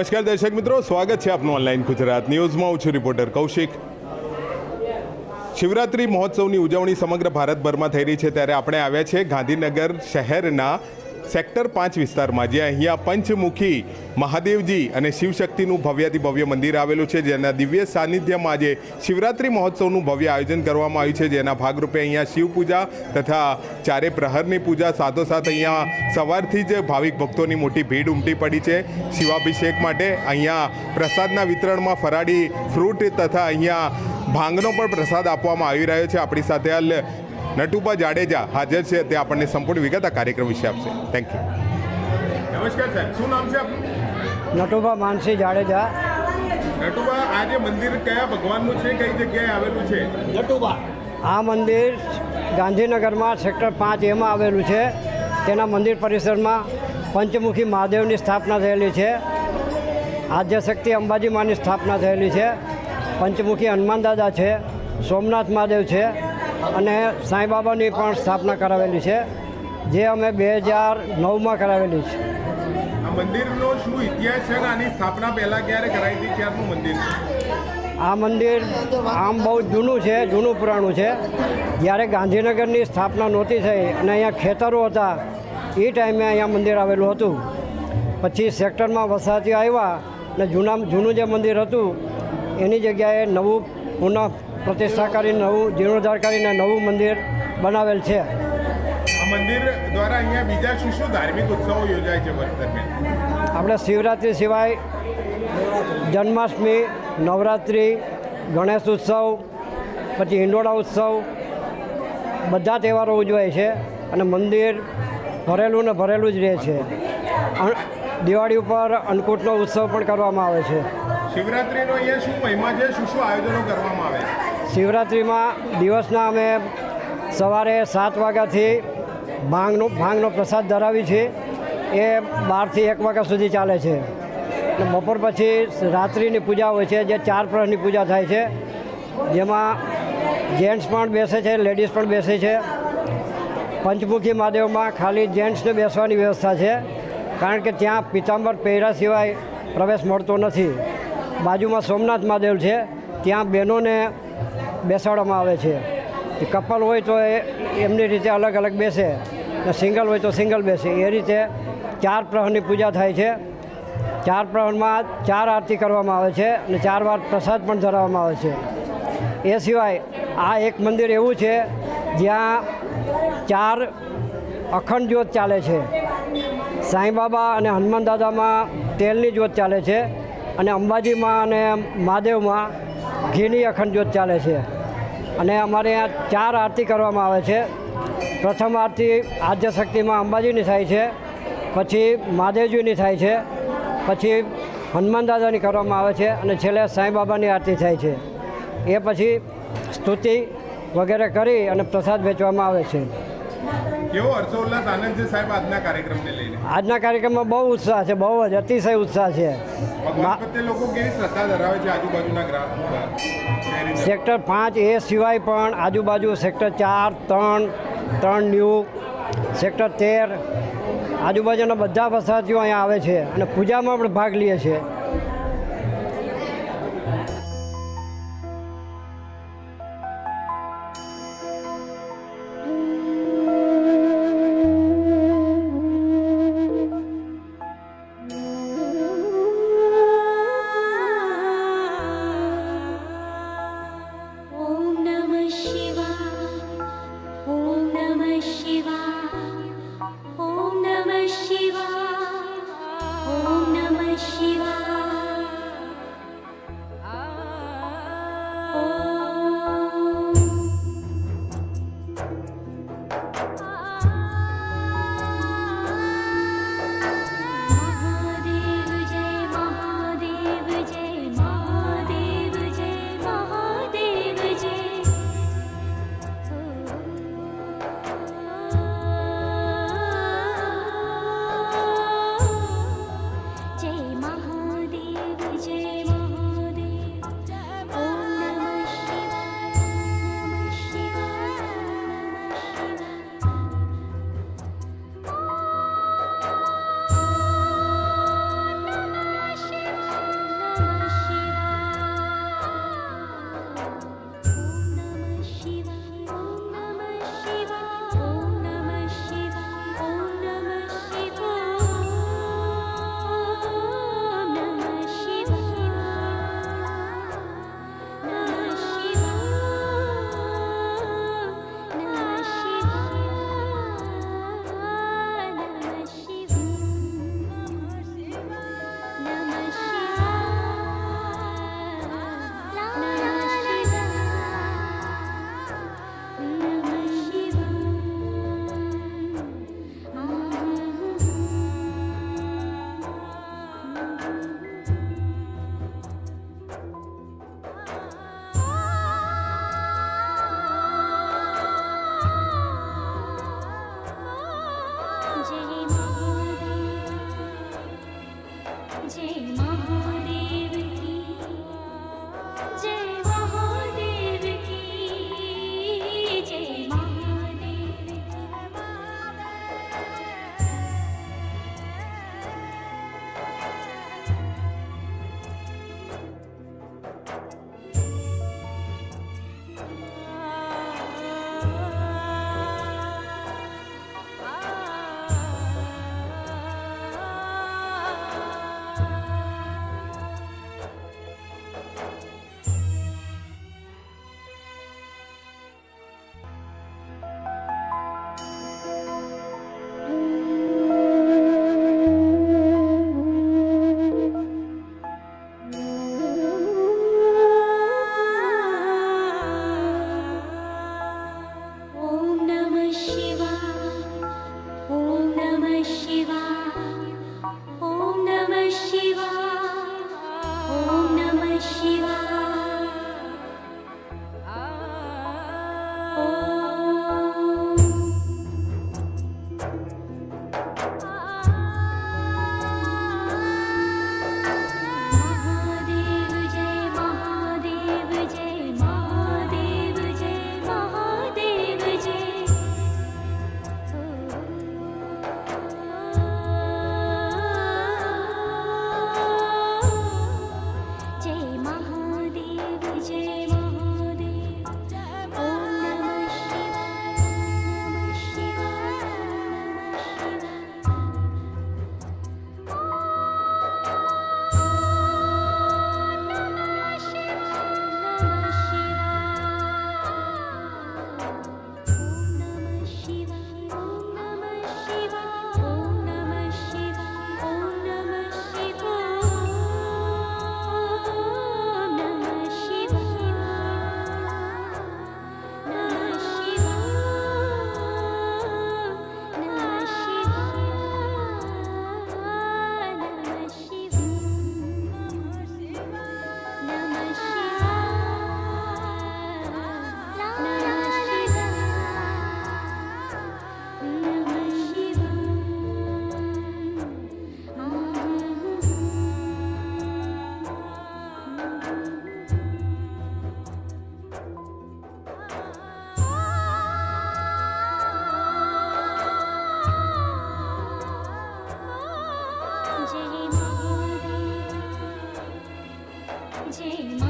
નમસ્કાર દર્શક મિત્રો, સ્વાગત છે આપનું ઓનલાઈન ગુજરાત ન્યૂઝમાં. હું છું રિપોર્ટર કૌશિક. શિવરાત્રિ મહોત્સવની ઉજવણી સમગ્ર ભારતભરમાં થઈ રહી છે. ત્યારે આપણે આવ્યા છે ગાંધીનગર શહેરના સેક્ટર પાંચ વિસ્તારમાં, જ્યાં અહીંયા પંચમુખી, મહાદેવજી અને શિવશક્તિનું ભવ્યાતિ ભવ્ય મંદિર આવેલું છે, જેના દિવ્ય સાનિધ્યમાં આજે શિવરાત્રિ મહોત્સવનું ભવ્ય આયોજન કરવામાં આવ્યું છે, જેના ભાગરૂપે અહીંયા શિવ પૂજા તથા ચારે પ્રહરની પૂજા, સાથોસાથ અહીંયા સવારથી જ ભાવિક ભક્તોની મોટી ભીડ ઉમટી પડી છે. શિવાભિષેક માટે અહીંયા પ્રસાદના વિતરણમાં ફરાળી ફ્રૂટ તથા અહીંયા ભાંગનો પણ પ્રસાદ આપવામાં આવી રહ્યો છે. આપણી સાથે હાલ નટુબા જાડેજા હાજર છે તે આપણને સંપૂર્ણ વિગત આ કાર્યક્રમ વિશે આપશે. થેન્ક યુ નમસ્કાર સાહેબ શું નામ છે આપનું? નટુભા માનસી જાડેજા. નટુભા આ જે મંદિર કયા ભગવાનનું છે? કઈ જગ્યાએ આવેલું છે? આ મંદિર ગાંધીનગરમાં સેક્ટર પાંચ એમાં આવેલું છે. તેના મંદિર પરિસરમાં પંચમુખી મહાદેવની સ્થાપના થયેલી છે. આદ્યશક્તિ અંબાજી માની સ્થાપના થયેલી છે. પંચમુખી હનુમાન દાદા છે. સોમનાથ મહાદેવ છે. અને સાંઈબાબાની પણ સ્થાપના કરાવેલી છે જે અમે બે હજાર નવમાં કરાવેલી છે. આ મંદિરનો શું ઇતિહાસ છે આની સ્થાપના પહેલાં ક્યારે કરાવી હતી? ક્યારનું મંદિર? આ મંદિર આમ બહુ જૂનું છે જૂનું પુરાણું છે. જ્યારે ગાંધીનગરની સ્થાપના નહોતી થઈ અને અહીંયા ખેતરો હતા એ ટાઈમે અહીંયા મંદિર આવેલું હતું. પછી સેક્ટરમાં વસાતીઓ આવ્યા અને જૂના જૂનું જે મંદિર હતું એની જગ્યાએ નવું પુનઃ પ્રતિષ્ઠા કરી નવું જીર્ણોદ્ધાર કરીને નવું મંદિર બનાવેલ છે. મંદિર દ્વારા અહીંયા બીજા શું શું ધાર્મિક ઉત્સવો યોજાય છે આપણે શિવરાત્રિ સિવાય જન્માષ્ટમી નવરાત્રિ ગણેશ ઉત્સવ પછી હિંડોળા ઉત્સવ બધા તહેવારો ઉજવાય છે અને મંદિર ભરેલું ને ભરેલું જ રહે છે. દિવાળી ઉપર અન્નકૂટનો ઉત્સવ પણ કરવામાં આવે છે. શિવરાત્રિનો અહીંયા શું મહિમા છે? શું શું આયોજનો કરવામાં આવે? છે શિવરાત્રિમાં દિવસના અમે સવારે સાત વાગ્યાથી ભાંગનો ભાંગનો પ્રસાદ ધરાવી છે. એ બારથી એક વાગ્યા સુધી ચાલે છે. બપોર પછી રાત્રિની પૂજા હોય છે, જે ચાર પ્રહરની પૂજા થાય છે. જેમાં જેન્ટ્સ પણ બેસે છે, લેડીઝ પણ બેસે છે. પંચમુખી મહાદેવમાં ખાલી જેન્ટ્સને બેસવાની વ્યવસ્થા છે. કારણ કે ત્યાં પિતાંબર પહેરા સિવાય પ્રવેશ મળતો નથી. બાજુમાં સોમનાથ મહાદેવ છે. ત્યાં બહેનોને બેસાડવામાં આવે છે. કપલ હોય તો એમની રીતે અલગ અલગ બેસે, ને સિંગલ હોય તો સિંગલ બેસે. એ રીતે ચાર પ્રહરની પૂજા થાય છે. ચાર પ્રહરમાં ચાર આરતી કરવામાં આવે છે અને ચાર વાર પ્રસાદ પણ ધરાવવામાં આવે છે. એ સિવાય આ એક મંદિર એવું છે, જ્યાં ચાર અખંડ જ્યોત ચાલે છે. સાંઈબાબા અને હનુમાન દાદામાં તેલની જ્યોત ચાલે છે અને અંબાજીમાં અને મહાદેવમાં ઘીની અખંડ જ્યોત ચાલે છે. અને અમારે અહીંયા ચાર આરતી કરવામાં આવે છે. પ્રથમ આરતી આદ્ય શક્તિમાં અંબાજીની થાય છે. પછી મહાદેવજીની થાય છે. પછી હનુમાન દાદાની કરવામાં આવે છે અને છેલ્લે સાંઈબાબાની આરતી થાય છે. એ પછી સ્તુતિ વગેરે કરી અને પ્રસાદ વેચવામાં આવે છે. કેવો હર્ષોલ્લાસ આનંદ છે સાહેબ આજના કાર્યક્રમને લઈને? આજના કાર્યક્રમમાં બહુ ઉત્સાહ છે બહુ જ અતિશય ઉત્સાહ છે. પ્રત્યે લોકો કેવી શ્રદ્ધા ધરાવે છે આજુબાજુના ગ્રાહકો? સેક્ટર પાંચ એ સિવાય પણ આજુબાજુ સેક્ટર ચાર ત્રણ ત્રણ ન્યૂ સેક્ટર તેર આજુબાજુના બધા વસાહતીઓ અહીંયા આવે છે અને પૂજામાં પણ ભાગ લે છે. uh-huh. જે મહા 梦。